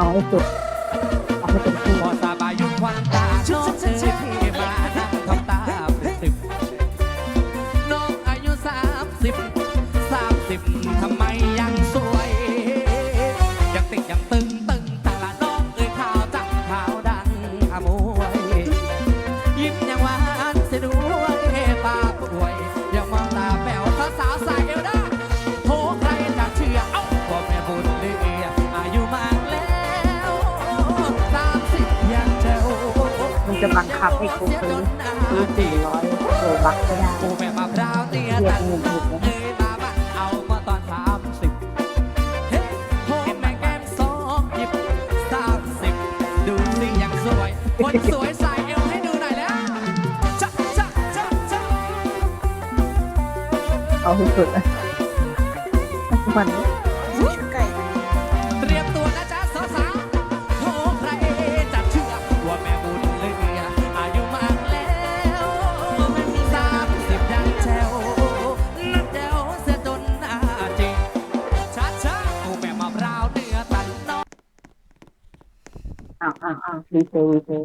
เจะบังคับให้กูซื้อซื้อสี่ร้อยโลบักก็ได้โอ้แม่มะพร้าวเตี้ยตันน้องเอ้ยมาบ้านเอามาตอนสามสิบเฮ้โหแม่แก้มสองหยิบสามสิบดูสิยังสวยคนสวยใส่เอวให้ดูหน่อยแล้วจ๊ะจ๊ะจ๊ะจ๊ะเอาให้สุดอะมัน กูแบบมะพร้าวเนื้อตันน้องอ้าวอ้าวอ้าวรีเซลรีเซล